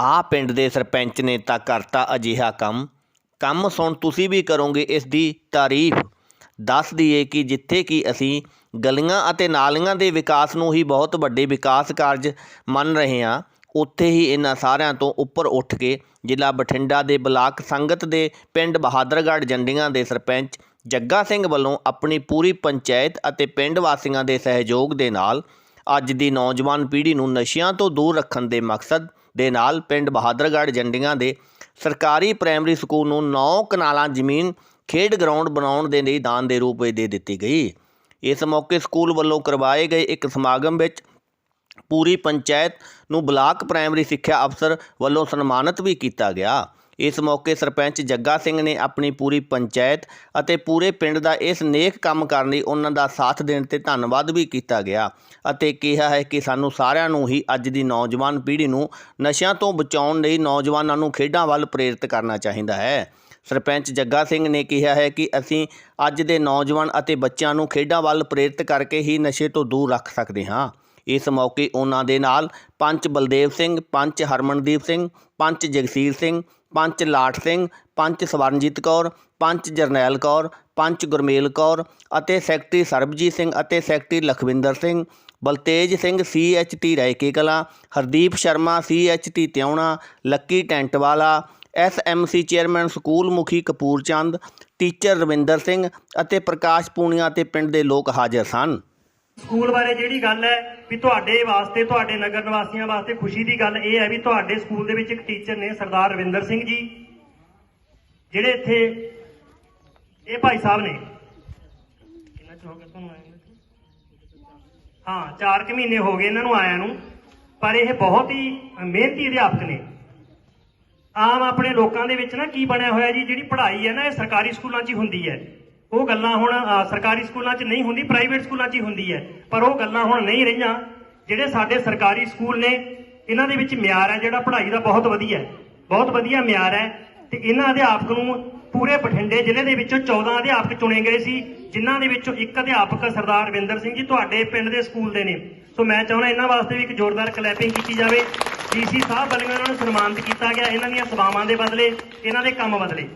ਆ ਪਿੰਡ ਦੇ ਸਰਪੰਚ ਨੇ ਤਾਂ ਕਰਤਾ ਅਜਿਹਾ ਕੰਮ। ਕੰਮ ਸੁਣ ਤੁਸੀਂ ਵੀ ਕਰੋਗੇ ਇਸ ਦੀ ਤਾਰੀਫ। ਦੱਸ ਦਈਏ ਕਿ ਜਿੱਥੇ ਕਿ ਅਸੀਂ ਗਲੀਆਂ ਅਤੇ ਨਾਲੀਆਂ ਦੇ ਵਿਕਾਸ ਨੂੰ ਹੀ ਬਹੁਤ ਵੱਡੇ ਵਿਕਾਸ ਕਾਰਜ ਮੰਨ ਰਹੇ ਹਾਂ, ਉੱਥੇ ਹੀ ਇਹਨਾਂ ਸਾਰਿਆਂ ਤੋਂ ਉੱਪਰ ਉੱਠ ਕੇ ਜ਼ਿਲ੍ਹਾ ਬਠਿੰਡਾ ਦੇ ਬਲਾਕ ਸੰਗਤ ਦੇ ਪਿੰਡ ਬਹਾਦਰਗੜ੍ਹ ਜੰਡੀਆਂ ਦੇ ਸਰਪੰਚ ਜੱਗਾ ਸਿੰਘ ਵੱਲੋਂ ਆਪਣੀ ਪੂਰੀ ਪੰਚਾਇਤ ਅਤੇ ਪਿੰਡ ਵਾਸੀਆਂ ਦੇ ਸਹਿਯੋਗ ਦੇ ਨਾਲ ਅੱਜ ਦੀ ਨੌਜਵਾਨ ਪੀੜ੍ਹੀ ਨੂੰ ਨਸ਼ਿਆਂ ਤੋਂ ਦੂਰ ਰੱਖਣ ਦੇ ਮਕਸਦ ਦੇ ਨਾਲ ਪਿੰਡ ਬਹਾਦਰਗੜ੍ਹ ਜੰਡੀਆਂ ਦੇ ਸਰਕਾਰੀ ਪ੍ਰਾਇਮਰੀ ਸਕੂਲ ਨੂੰ 9 ਕਨਾਲਾਂ ਜ਼ਮੀਨ ਖੇਡ ਗਰਾਊਂਡ ਬਣਾਉਣ ਦੇ ਲਈ ਦਾਨ ਦੇ ਰੂਪ ਵਿੱਚ ਦੇ ਦਿੱਤੀ ਗਈ। ਇਸ ਮੌਕੇ ਸਕੂਲ ਵੱਲੋਂ ਕਰਵਾਏ ਗਏ ਇੱਕ ਸਮਾਗਮ ਵਿੱਚ ਪੂਰੀ ਪੰਚਾਇਤ ਨੂੰ ਬਲਾਕ ਪ੍ਰਾਇਮਰੀ ਸਿੱਖਿਆ ਅਫਸਰ ਵੱਲੋਂ ਸਨਮਾਨਿਤ ਵੀ ਕੀਤਾ ਗਿਆ। ਇਸ ਮੌਕੇ ਸਰਪੰਚ ਜੱਗਾ ਸਿੰਘ ਨੇ ਆਪਣੀ ਪੂਰੀ ਪੰਚਾਇਤ ਅਤੇ ਪੂਰੇ ਪਿੰਡ ਦਾ ਇਸ ਨੇਕ ਕੰਮ ਕਰਨ ਲਈ ਉਹਨਾਂ ਦਾ ਸਾਥ ਦੇਣ ਤੇ ਧੰਨਵਾਦ ਵੀ ਕੀਤਾ ਗਿਆ ਅਤੇ ਕਿਹਾ ਹੈ ਕਿ ਸਾਨੂੰ ਸਾਰਿਆਂ ਨੂੰ ਹੀ ਅੱਜ ਦੀ ਨੌਜਵਾਨ ਪੀੜ੍ਹੀ ਨੂੰ ਨਸ਼ਿਆਂ ਤੋਂ ਬਚਾਉਣ ਲਈ ਨੌਜਵਾਨਾਂ ਨੂੰ ਖੇਡਾਂ ਵੱਲ ਪ੍ਰੇਰਿਤ ਕਰਨਾ ਚਾਹੀਦਾ ਹੈ। ਸਰਪੰਚ ਜੱਗਾ ਸਿੰਘ ਨੇ ਕਿਹਾ ਹੈ ਕਿ ਅਸੀਂ ਅੱਜ ਦੇ ਨੌਜਵਾਨ ਅਤੇ ਬੱਚਿਆਂ ਨੂੰ ਖੇਡਾਂ ਵੱਲ ਪ੍ਰੇਰਿਤ ਕਰਕੇ ਹੀ ਨਸ਼ੇ ਤੋਂ ਦੂਰ ਰੱਖ ਸਕਦੇ ਹਾਂ। ਇਸ ਮੌਕੇ ਉਹਨਾਂ ਦੇ ਨਾਲ ਪੰਚ ਬਲਦੇਵ ਸਿੰਘ, ਪੰਚ ਹਰਮਨਦੀਪ ਸਿੰਘ, ਪੰਚ ਜਗਸੀਰ ਸਿੰਘ, ਪੰਚ ਲਾਟ ਸਿੰਘ, ਪੰਚ ਸਵਰਨਜੀਤ ਕੌਰ, ਪੰਚ ਜਰਨੈਲ ਕੌਰ, ਪੰਚ ਗੁਰਮੇਲ ਕੌਰ ਅਤੇ ਸੈਕਟਰੀ ਸਰਬਜੀਤ ਸਿੰਘ ਅਤੇ secretary Lakhwinder Singh, Baltej Singh CHT Raike Kalan, Hardeep Sharma CHT Tiuna, Lucky ਟੈਂਟਵਾਲਾ SMC chairman school ਮੁਖੀ ਕਪੂਰ ਚੰਦ ਟੀਚਰ ਰਵਿੰਦਰ ਸਿੰਘ ਅਤੇ ਪ੍ਰਕਾਸ਼ ਪੂਨੀਆ ਅਤੇ ਪਿੰਡ ਦੇ ਲੋਕ ਹਾਜ਼ਰ ਸਨ। ਸਕੂਲ ਬਾਰੇ ਜਿਹੜੀ ਗੱਲ ਹੈ ਵੀ ਤੁਹਾਡੇ ਵਾਸਤੇ, ਤੁਹਾਡੇ ਨਗਰ ਨਿਵਾਸੀਆਂ ਵਾਸਤੇ ਖੁਸ਼ੀ ਦੀ ਗੱਲ ਇਹ ਹੈ ਵੀ ਤੁਹਾਡੇ ਸਕੂਲ ਦੇ ਵਿੱਚ ਇੱਕ ਟੀਚਰ ਨੇ ਸਰਦਾਰ ਰਵਿੰਦਰ ਸਿੰਘ ਜੀ, ਜਿਹੜੇ ਇੱਥੇ ਇਹ ਭਾਈ ਸਾਹਿਬ ਨੇ। ਕਿੰਨਾ ਚਿਰ ਹੋ ਗਿਆ ਤੁਹਾਨੂੰ ਆਏ ਹਾਂ 4 ਕੁ ਮਹੀਨੇ ਹੋ ਗਏ ਇਹਨਾਂ ਨੂੰ ਆਇਆਂ ਨੂੰ, ਪਰ ਇਹ ਬਹੁਤ ਹੀ ਮਿਹਨਤੀ ਅਧਿਆਪਕ ਨੇ। ਆਮ ਆਪਣੇ ਲੋਕਾਂ ਦੇ ਵਿੱਚ ਨਾ ਕੀ ਬਣਿਆ ਹੋਇਆ ਜੀ, ਜਿਹੜੀ ਪੜ੍ਹਾਈ ਹੈ ਨਾ, ਇਹ ਸਰਕਾਰੀ ਸਕੂਲਾਂ 'ਚ ਹੀ ਹੁੰਦੀ ਹੈ। ਉਹ ਗੱਲਾਂ ਹੁਣ ਸਰਕਾਰੀ ਸਕੂਲਾਂ 'ਚ ਨਹੀਂ ਹੁੰਦੀ, ਪ੍ਰਾਈਵੇਟ ਸਕੂਲਾਂ 'ਚ ਹੀ ਹੁੰਦੀ ਹੈ। ਪਰ ਉਹ ਗੱਲਾਂ ਹੁਣ ਨਹੀਂ ਰਹੀਆਂ। ਜਿਹੜੇ ਸਾਡੇ ਸਰਕਾਰੀ ਸਕੂਲ ਨੇ, ਇਹਨਾਂ ਦੇ ਵਿੱਚ ਮਿਆਰ ਹੈ, ਜਿਹੜਾ ਪੜ੍ਹਾਈ ਦਾ ਬਹੁਤ ਵਧੀਆ ਹੈ। ਬਹੁਤ ਵਧੀਆ ਮਿਆਰ ਹੈ। ਤੇ ਇਹਨਾਂ ਅਧਿਆਪਕ ਨੂੰ ਪੂਰੇ ਬਠਿੰਡੇ ਜ਼ਿਲ੍ਹੇ ਦੇ ਵਿੱਚੋਂ 14 ਅਧਿਆਪਕ ਚੁਣੇ ਗਏ ਸੀ, ਜਿਨ੍ਹਾਂ ਦੇ ਵਿੱਚੋਂ ਇੱਕ ਅਧਿਆਪਕ ਸਰਦਾਰ ਰਵਿੰਦਰ ਸਿੰਘ ਜੀ ਤੁਹਾਡੇ ਪਿੰਡ ਦੇ ਸਕੂਲ ਦੇ ਨੇ। ਸੋ ਮੈਂ ਚਾਹੁੰਦਾ ਇਹਨਾਂ ਵਾਸਤੇ ਵੀ ਇੱਕ ਜ਼ੋਰਦਾਰ ਕਲੈਪਿੰਗ ਕੀਤੀ ਜਾਵੇ। ਡੀਸੀ ਸਾਹਿਬ ਵੱਲੋਂ ਇਹਨਾਂ ਨੂੰ ਸਨਮਾਨਿਤ ਕੀਤਾ ਗਿਆ, ਇਹਨਾਂ ਦੀਆਂ ਸੇਵਾਵਾਂ ਦੇ ਬਦਲੇ, ਇਹਨਾਂ ਦੇ ਕੰਮ ਬਦਲੇ।